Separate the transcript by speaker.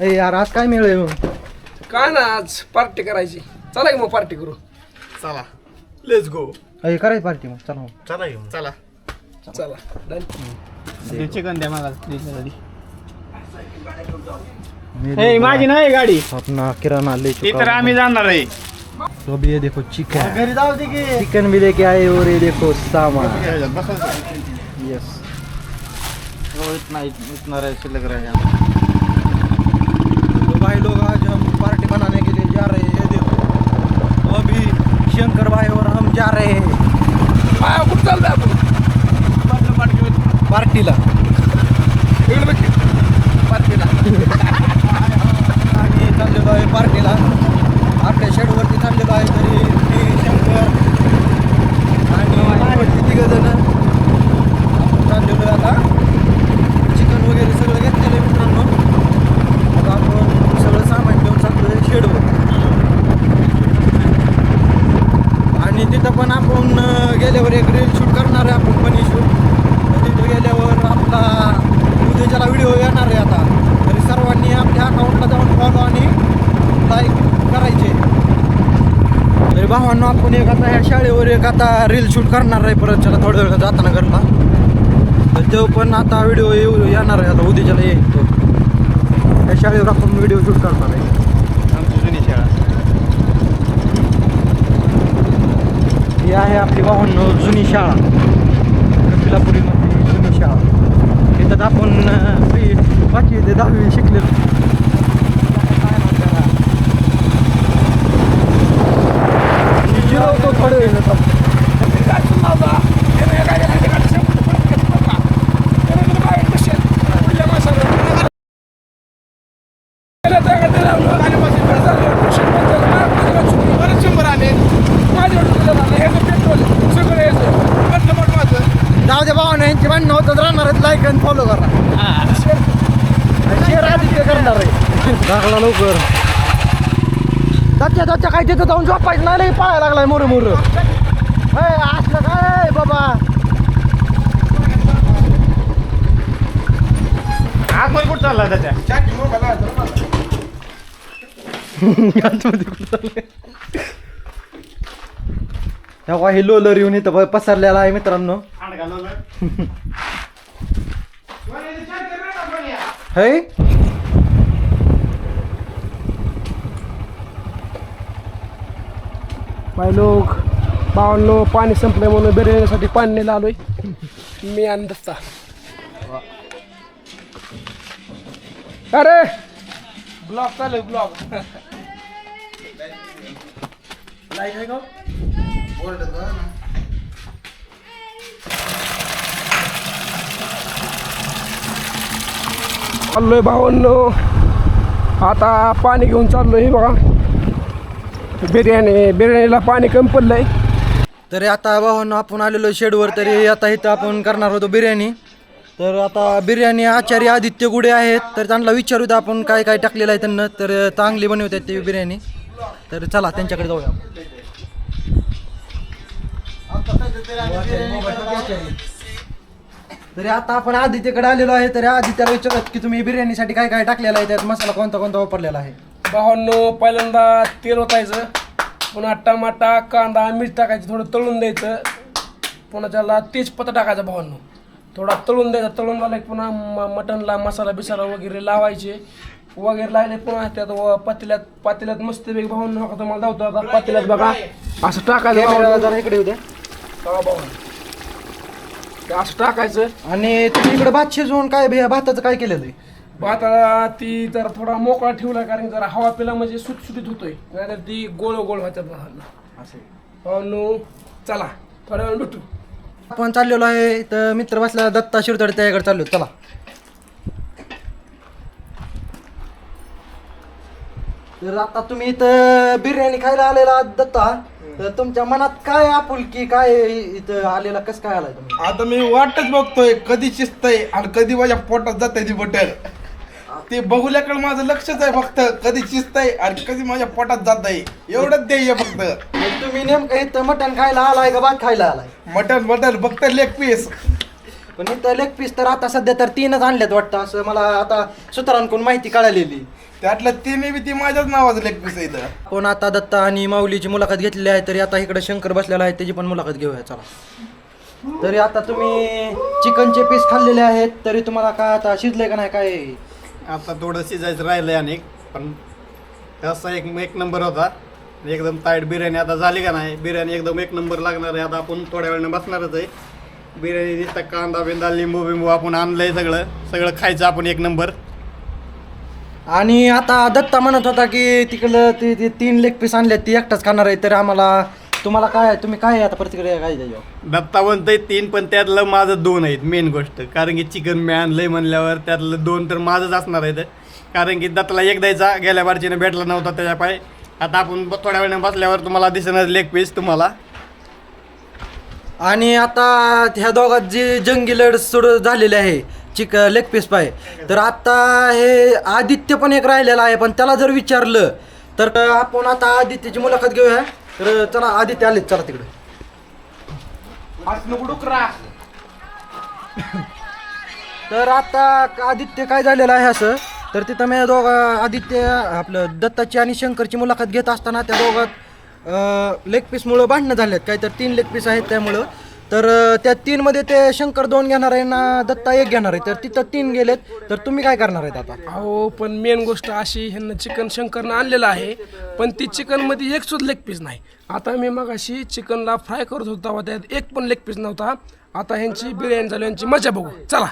Speaker 1: ए यार आज काय मिळेल मग?
Speaker 2: काय ना आज पार्टी करायची. चला की मग पार्टी करू.
Speaker 3: चला. लेट्स गो
Speaker 1: अरे करायची पार्टी मग चला मग.
Speaker 3: चला घेऊन चला.
Speaker 2: चला डन
Speaker 4: चिकन द्या मला हे माझी नाही गाडी.
Speaker 1: अपना किराना ले
Speaker 4: ती
Speaker 1: चुका
Speaker 4: तर आम्ही जाणार आहे.
Speaker 1: तो अभी ये देखो चिकन
Speaker 3: घरी जाऊ दे की.
Speaker 1: चिकन भी लेके आए और ये देखो सामान. यस
Speaker 4: हो इतना इतना रहे शिल्लक रहे
Speaker 1: तो भाई लोग आज हम पार्टी बनाने के लिए जा रहे हैं ये देखो। अभी शंकर भाई और हम जा रहे हैं। पार्टीला.
Speaker 2: पार्टीला।
Speaker 1: आणि चाललेलो आहे पार्टीला। आपल्या शेडवरती चाललेलो आहे तरी मी शंकर आणि तिघ जण चाललेलो आहे आता चिकन वगैरे सगळं घेतलेलं आहे मित्रांनो आता आपण सगळं सामान घेऊन चाललो आहे शेडवर आणि तिथं पण आपण गेल्यावर एक रील शूट करणार आहे आपण पण शूट तिथं गेल्यावर आपला उद्याच्याला व्हिडिओ येणार आहे आता. तरी सर्वांनी आपल्या अकाउंटला जाऊन फॉलो आणि लाईक करायचे. तरी भावांनो आपण एक आता ह्या शाळेवर एक आता रील शूट करणार आहे परत. त्याला थोड्या वेळ जाताना घरला. तर तो पण आता व्हिडिओ येऊ येणार आहे आता उद्याच्याला येईल तो. त्या शाळेवर आपण व्हिडिओ शूट करणार आहे. ही आहे आपली भावांनो जुनी शाळा कपिलापुरीमध्ये जुनी शाळा तिथं आपण अं, मी पाचवी ते दहावी शिकलेलो जिरवतो थोडे वेळ भांडणं होतात राहणार आहेत. लाईक आणि फॉलो करा. शेअर आदित्य करणार आहे. लागला लवकर. दच्च्या दच्च्या काय तिथं जाऊन झोपायचं नाही लई पळायला लागलाय मोर मोर. असलं काय बाबा?
Speaker 4: आतमध्ये कुठं चालला त्याच्या
Speaker 1: आतमध्ये कुठं चाललंय? तेव्हा हे लोलर येऊन इथं प- पसरलेला आहे मित्रांनो. है?
Speaker 2: बाय लोक बावन्न पाणी संपलंय म्हणून बिर्याणीसाठी पाणी नेलं आलोय मी आणि दत्ता अरे! ब्लॉग चालू ब्लॉग चाललोय भावांनो. आता पाणी घेऊन चाललोय हे बघा. बिर्याणी बिर्याणीला पाणी कमी पडलंय.
Speaker 1: तरी आता भावांनो आपण आलेलो शेडवर तरी आता इथं आपण करणार होतो बिर्याणी. तर आता बिर्याणी आचार्य आदित्य गुडे आहेत. तर त्यांना विचारूत आपण काय काय टाकलेलं आहे त्यांना. तर चांगली बनवतात ते बिर्याणी. तर चला त्यांच्याकडे जाऊया तरी आता आपण आदित्यकडे आलेलो आहे तरी आदित्यला विचारत की तुम्ही बिर्याणीसाठी काय काय टाकलेलं आहे त्यात मसाला कोणता कोणता वापरलेला आहे?
Speaker 2: भावांनो पहिल्यांदा तेल ओतायचं पुन्हा टमाटा कांदा मीठ टाकायचं थोडं तळून द्यायचं. पुन्हा त्याला तेजपत्ता टाकायचा भावांनो. थोडा तळून द्यायचा तळून झाला पुन्हा म- मटणला मसाला बिसाला वगैरे लावायचे. वगैरे लावले पुन्हा त्यात व पातेल्यात पातेल्यात मस्त वेग भावांनो नका तुम्हाला धावतो आता पातेल्यात बघा. असं टाकायचं.
Speaker 1: जरा इकडे
Speaker 2: बघा भावांनो. असं टाकायचं.
Speaker 1: आणि तुम्ही इकडे भात शिजवून काय भे- भाताचं काय केलेलं आहे?
Speaker 2: भाताला ती जरा थोडा मोकळा ठेवला कारण जरा हवा पिला म्हणजे सुटसुटीत होतोय. नाहीतर ती गोळ गोळ व्हायच्या भाताला भावांनो चला थोड्या वेळ भेटू.
Speaker 1: आपण चाललेलो आहे तर मित्र बसला दत्ता शिरतड त्याकडे चाललो चला. तर आता तुम्ही इथं बिर्याणी खायला आलेला आहात दत्ता. तर तुमच्या मनात काय आपुलकी काय इथं आलेला कसं काय आलाय तुम्ही?
Speaker 3: आता मी वाटच बघतोय कधी शिजतंय आणि कधी माझ्या पोटात जात ती बटर. ते बघुल्याकडे माझं लक्षच आहे फक्त कधी शिजतंय आणि कधी माझ्या पोटात जात आहे एवढंच ध्येय फक्त.
Speaker 1: मग तुम्ही नेमकं इथं मटण खायला आलाय का भात खायला आलाय?
Speaker 3: मटन मटन फक्त लेग पीस
Speaker 1: पण इथं लेग पीस तर आता सध्या तर तीनच आणल्यात वाटतं असं मला आता सुतारांकडून माहिती कळालेली.
Speaker 3: त्यातलं तिन्ही बी ती माझ्याच नावाचं लेग पीस आहे इथं.
Speaker 1: आपण आता दत्ता आणि माऊलीची मुलाखत घेतलेली आहे तरी आता इकडे शंकर बसलेला आहे त्याची पण मुलाखत घेऊया चला. तरी आता तुम्ही चिकनचे पीस खाल्लेले आहेत तरी तुम्हाला काय आता शिजलंय का नाही काय?
Speaker 5: आता थोडं शिजायचं राहिलं अनेक पण तसा एक एक नंबर होता. एकदम ताईट बिर्याणी आता झाली का नाही? बिर्याणी एकदम एक नंबर लागणार आहे. आता आपण थोड्या वेळाने बसणारच आहे. बिर्याणी दिसता कांदा बिंदा लिंबू बिंबू आपण आणलंय सगळं. सगळं खायचं आपण एक नंबर.
Speaker 1: आणि आता दत्ता म्हणत होता की तिकडलं ते ते तीन लेग पीस आणले ती एकटाच खाणार आहे तर आम्हाला तुम्हाला काय तुम्ही काय आता प्रतिक्रिया काय द्यायची
Speaker 5: दत्ता म्हणतंय तीन पण त्यातलं माझं दोन आहेत मेन गोष्ट. कारण की चिकन मी आणलंय म्हणल्यावर त्यातलं दोन तर माझंच असणार आहेत. कारण की दत्ताला एक द्यायचा गेल्या बारचीनं भेटला नव्हता त्याच्या पाय. आता आपण ब- थोड्या वेळाने बसल्यावर तुम्हाला दिसणार लेग पीस तुम्हाला.
Speaker 1: आणि आता ह्या दोघात जी जंगी लढ सुरू झालेली आहे चिक लेग पीस पाय तर आता हे आदित्य पण एक राहिलेला आहे पण त्याला जर विचारलं तर आपण आता आदित्यची मुलाखत घेऊया. तर चला आदित्य आले चला तिकडे. तर आता आदित्य काय झालेलं आहे असं तर तिथं मी दोघा आदित्य आपलं दत्ताची आणि शंकरची मुलाखत घेत असताना त्या दोघात लेग पीसमुळं भांडणं झालेत. काय तर तीन लेग पीस आहेत त्यामुळं. तर त्या तीनमध्ये ते शंकर दोन घेणार आहे ना दत्ता एक घेणार आहे. तर तिथं तीन गेलेत. तर तुम्ही काय करणार आहेत आता?
Speaker 2: अहो पण मेन गोष्ट अशी ह्यांना चिकन शंकरनं आणलेलं आहे. पण ती चिकनमध्ये एक सुद्धा लेग पीस नाही. आता मी मग अशी चिकनला फ्राय करत होता त्यात एक पण लेग पीस नव्हता. आता ह्यांची बिर्याणी झाली यांची मजा बघू. चला.